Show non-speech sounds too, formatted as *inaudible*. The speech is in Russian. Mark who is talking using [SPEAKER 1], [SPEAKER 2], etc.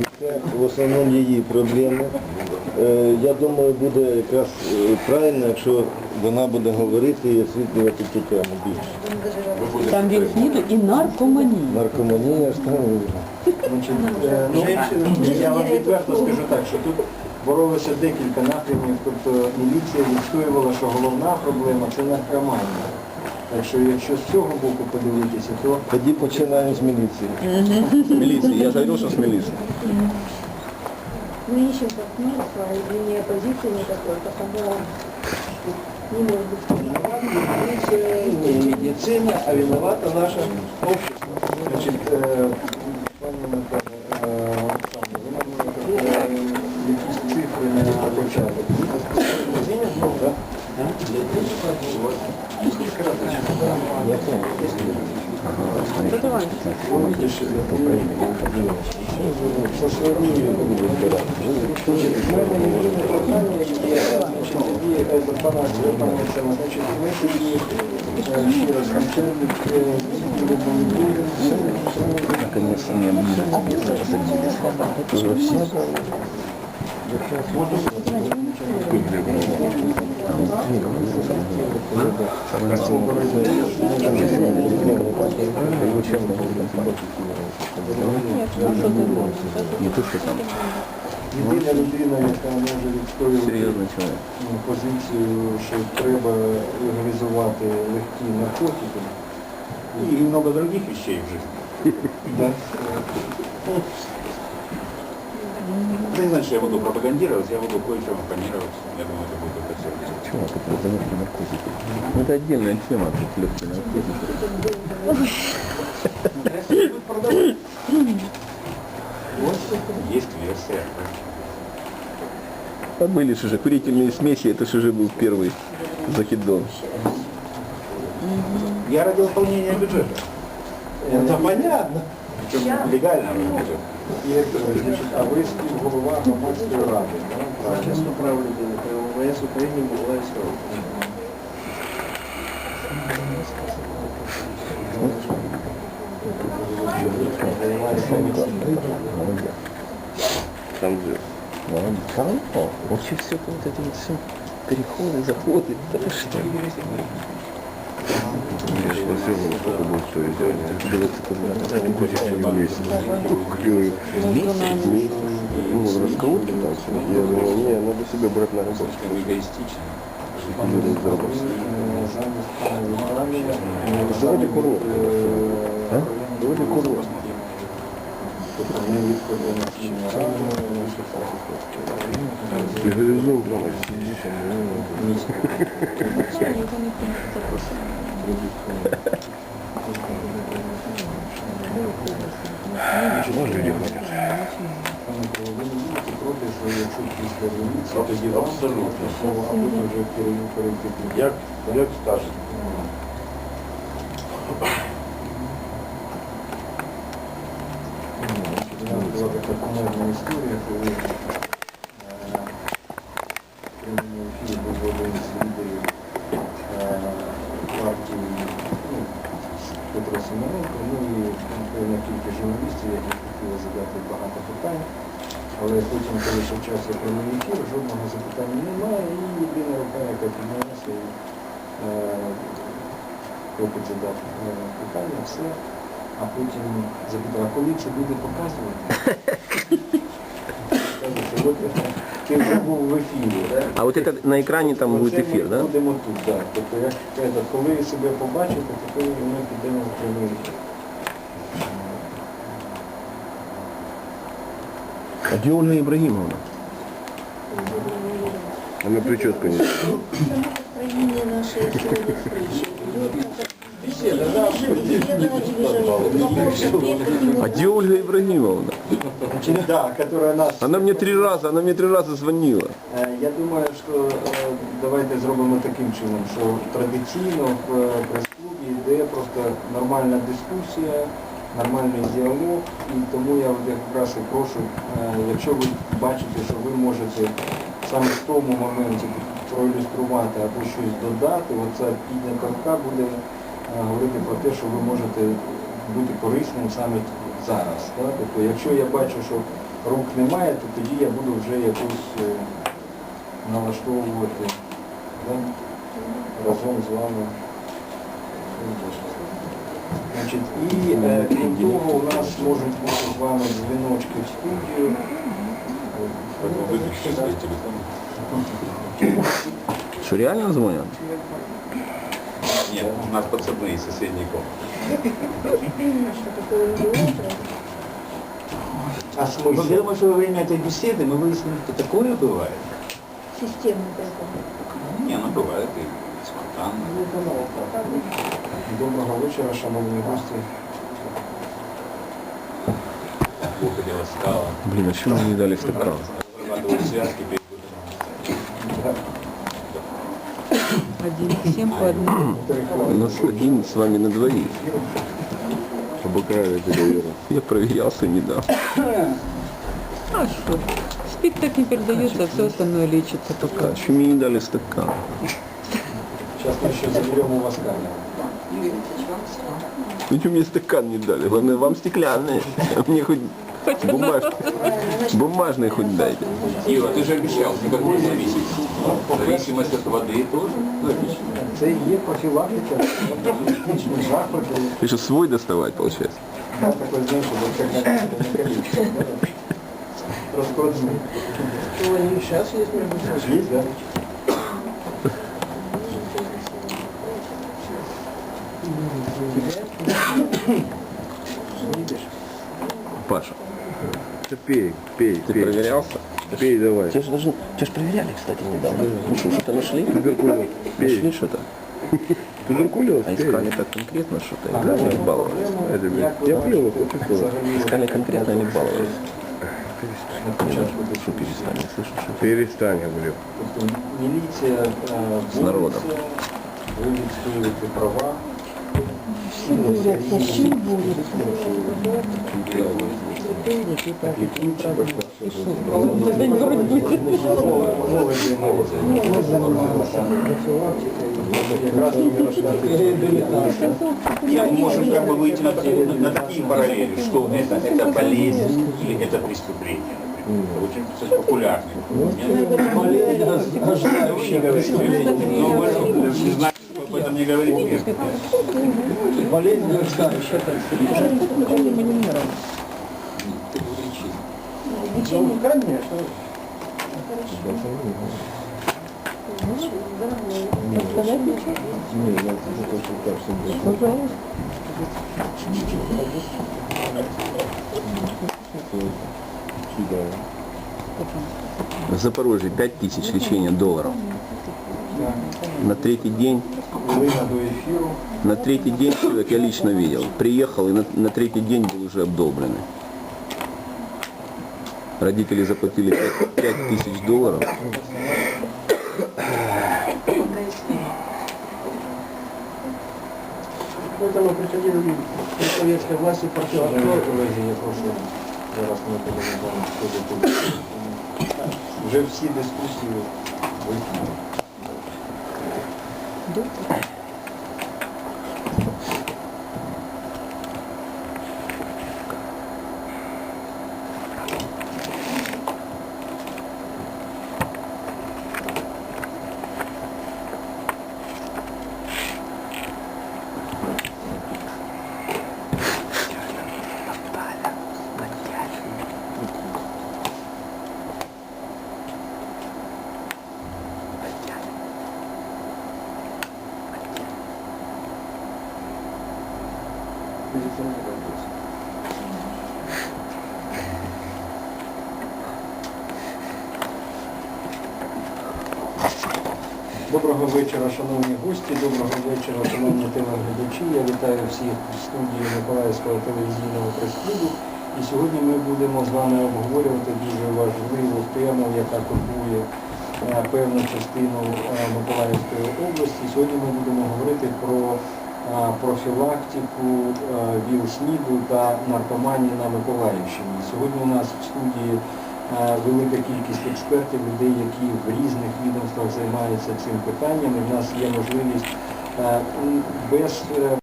[SPEAKER 1] І це в основному її проблеми. Е, Я думаю, буде якраз е, правильно, якщо вона буде говорити і освітлювати цю тему більше.
[SPEAKER 2] Там від СНІДу і наркоманії.
[SPEAKER 1] Наркоманія ж там.
[SPEAKER 3] Е, ну, я вам відверто скажу так, що тут боролося декілька напрямів, тобто міліція відстоювала, що головна проблема це наркоманія. Так що якщо з цього боку подивитися, то
[SPEAKER 1] Тоді починаємо з міліції.
[SPEAKER 4] Милиции. Я говорил, что с милицией.
[SPEAKER 5] Мы ищем партнерство, и ни оппозиции никакой, потому не может быть
[SPEAKER 3] не медицина, а виновата наше общество. Значить,
[SPEAKER 4] Наконец-то мне милиция посадили. Уже все. Не то, что там.
[SPEAKER 3] єдина людина, яка може відстоювати
[SPEAKER 4] Серьезный человек.
[SPEAKER 3] ну, позицію, що треба легалізувати легкі наркотики.
[SPEAKER 6] И много других вещей в жизни.
[SPEAKER 3] Да?
[SPEAKER 6] Значит, что я буду пропагандировать, я буду кое-что оппонировать. Я думаю, это будет все.
[SPEAKER 4] Чего тут за легкие наркотики? Ну, это отдельная тема, тут легкие наркотики.
[SPEAKER 6] Есть версия.
[SPEAKER 4] А были же же курительные смеси, это же уже был первый закидон.
[SPEAKER 6] Я ради выполнения бюджета.
[SPEAKER 3] Это понятно
[SPEAKER 6] Причем легального бюджета.
[SPEAKER 3] І, е, значить, а ви співголова громадської ради, да? правильно?
[SPEAKER 7] Чесно прав людини, ВС України була і сьогодні.
[SPEAKER 4] Там же. Молодец. Там, о, вообще все вот это вот все. Переходы, заходы. Да Вы что?
[SPEAKER 1] Ну, раскрутки там все. Я думаю, не, надо себе брать на работу.
[SPEAKER 6] Эгоистично.
[SPEAKER 1] Люди заработать. Давайте курок. А? Давайте курок. Легализуем прямо сидишь, Чего люди ходят?
[SPEAKER 3] Ви не будете проти, що якщо після революції, тоді вам
[SPEAKER 6] Абсолютно.
[SPEAKER 3] слово, а потім вже керівник перейти.
[SPEAKER 6] Як, як скажете.
[SPEAKER 3] У нас була така кумедна історія, коли певна кілька журналістів, які хотіли задати багато питань. Але потім, коли почався прямий ефір, жодного запитання немає, і єдина рука, яка піднялася і е, хлопець задав е, питання, все. А потім запитав, а коли це буде показувати? *laughs* Каже, сьогодні ти вже був в ефірі. да?
[SPEAKER 4] А вот это на экране там будет
[SPEAKER 3] Оце ми
[SPEAKER 4] эфир, да?
[SPEAKER 3] Будемо тут, так. Тобто, як кажуть, коли себе побачите, то коли ми підемо в прямий ефір.
[SPEAKER 4] А где Ольга Ибрагимовна?
[SPEAKER 1] Она прическа не
[SPEAKER 5] Настроение нашей сегодня встречи идет
[SPEAKER 4] А где Ольга Ибрагимовна?
[SPEAKER 3] Да, которая нас...
[SPEAKER 4] Она мне три раза, она мне три раза звонила.
[SPEAKER 3] Е, Я думаю, що е, давайте зробимо таким чином, що традиційно в е, прес-клубі йде просто нормальна дискусія, Нормальний діалог, і тому я якраз і прошу, е, якщо ви бачите, що ви можете саме в тому моменті проілюструвати або щось додати, оця піднята рука буде е, говорити про те, що ви можете бути корисним саме зараз. Так? Тобто, якщо я бачу, що рук немає, то тоді я буду вже якусь е, налаштовувати да, разом з вами. Значить, і е, крім того, у нас можуть бути з вами дзвіночки в студію.
[SPEAKER 6] Поэтому выключите свой телефон.
[SPEAKER 4] Что, реально звонят?
[SPEAKER 6] Нет, у нас подсадные из соседней комнаты.
[SPEAKER 5] Что такое не было,
[SPEAKER 3] А
[SPEAKER 6] Ну, я
[SPEAKER 3] смысл?
[SPEAKER 6] думаю, что во время этой беседы мы выяснили, что такое бывает.
[SPEAKER 5] системный поэтому.
[SPEAKER 6] Не, ну бывает и спонтанно.
[SPEAKER 3] Доброго вечора, шановні гості.
[SPEAKER 6] Плохо дело стало.
[SPEAKER 4] Блин, а что мне не дали стакан?
[SPEAKER 6] Разрабатывают связки перед выходом.
[SPEAKER 2] Один, всем по одному.
[SPEAKER 4] У нас один с вами на двоих.
[SPEAKER 1] Обокрали договір.
[SPEAKER 4] Я проверялся недавно.
[SPEAKER 2] А что? Спит так не передается, а все остальное лечится пока.
[SPEAKER 4] А что мне не дали стакан?
[SPEAKER 3] Зараз ми ще заберемо у вас камеру.
[SPEAKER 4] Ну что мне стакан не дали? Главное, вам стеклянные. А мне хоть бумажный, бумажный хоть дайте.
[SPEAKER 6] Ира, ты же обещал, никакой зависимости. Зависимость от воды тоже запрещена.
[SPEAKER 3] Це і є профілактика, технічні заходи.
[SPEAKER 4] Ты что, свой доставать, получается?
[SPEAKER 3] Я такой, знаєш, що як на колічку. Розкладний.
[SPEAKER 7] Ну, они сейчас есть, между прочим.
[SPEAKER 3] Є, да?
[SPEAKER 4] Паша,
[SPEAKER 1] Та пей, пей,
[SPEAKER 4] ты
[SPEAKER 1] пей.
[SPEAKER 4] проверялся?
[SPEAKER 1] Пей давай.
[SPEAKER 4] Тебя же даже, тебя же проверяли, кстати, недавно. Ну что, что-то нашли?
[SPEAKER 1] Туберкульоз.
[SPEAKER 4] Нашли
[SPEAKER 1] Пей.
[SPEAKER 4] что-то?
[SPEAKER 1] Туберкульоз,
[SPEAKER 4] А
[SPEAKER 1] пей.
[SPEAKER 4] искали так конкретно что-то? Или баловались?
[SPEAKER 1] Это, блядь, Я пил, хочу сказать.
[SPEAKER 4] Искали конкретно или баловались?
[SPEAKER 3] На початку до
[SPEAKER 4] Что перестали, слышу, что
[SPEAKER 1] Перестань, я говорю.
[SPEAKER 3] Тобто міліція е,
[SPEAKER 4] З народом.
[SPEAKER 3] бореться, ви відстоюєте права.
[SPEAKER 2] Все борются, все борются. День боротьби.
[SPEAKER 3] Молоді молоді. Ми займаємося профілактикою. Якраз і реабілітація.
[SPEAKER 6] Нет, мы можем как бы выйти на, на такие параллели, что это, это болезнь или это преступление. например. Это очень кстати, популярный.
[SPEAKER 3] Ожидающие
[SPEAKER 6] Но мы же не знаем, что об этом не говорить.
[SPEAKER 3] Болезнь рождающая. Ну, конечно.
[SPEAKER 2] Рассказать ничего?
[SPEAKER 1] Ні, я це то, що так собі.
[SPEAKER 2] Пожалуйста.
[SPEAKER 1] Чудово.
[SPEAKER 4] В Запорожье 5000 лечения долларов. На третий день, на третий день человек я лично видел. Приехал и на, на третий день был уже обдолбленный. Родители заплатили 5000 долларов.
[SPEAKER 7] Поэтому приходили при советской власти партнеры.
[SPEAKER 3] Шановні колеги, я прошу do. Дискусії вийшли. Доброго вечора, шановні гості, доброго вечора, шановні телеглядачі. Я вітаю всіх в студії Миколаївського телевізійного прес-клубу. І сьогодні ми будемо з вами обговорювати дуже важливу тему, яка турбує е, певну частину е, Миколаївської області. Сьогодні ми будемо говорити про профілактику е, ВІЛ-СНІДу та наркоманії на Миколаївщині. Сьогодні у нас в студії велика кількість експертів, людей, які в різних відомствах займаються цим питанням. В нас є можливість без е,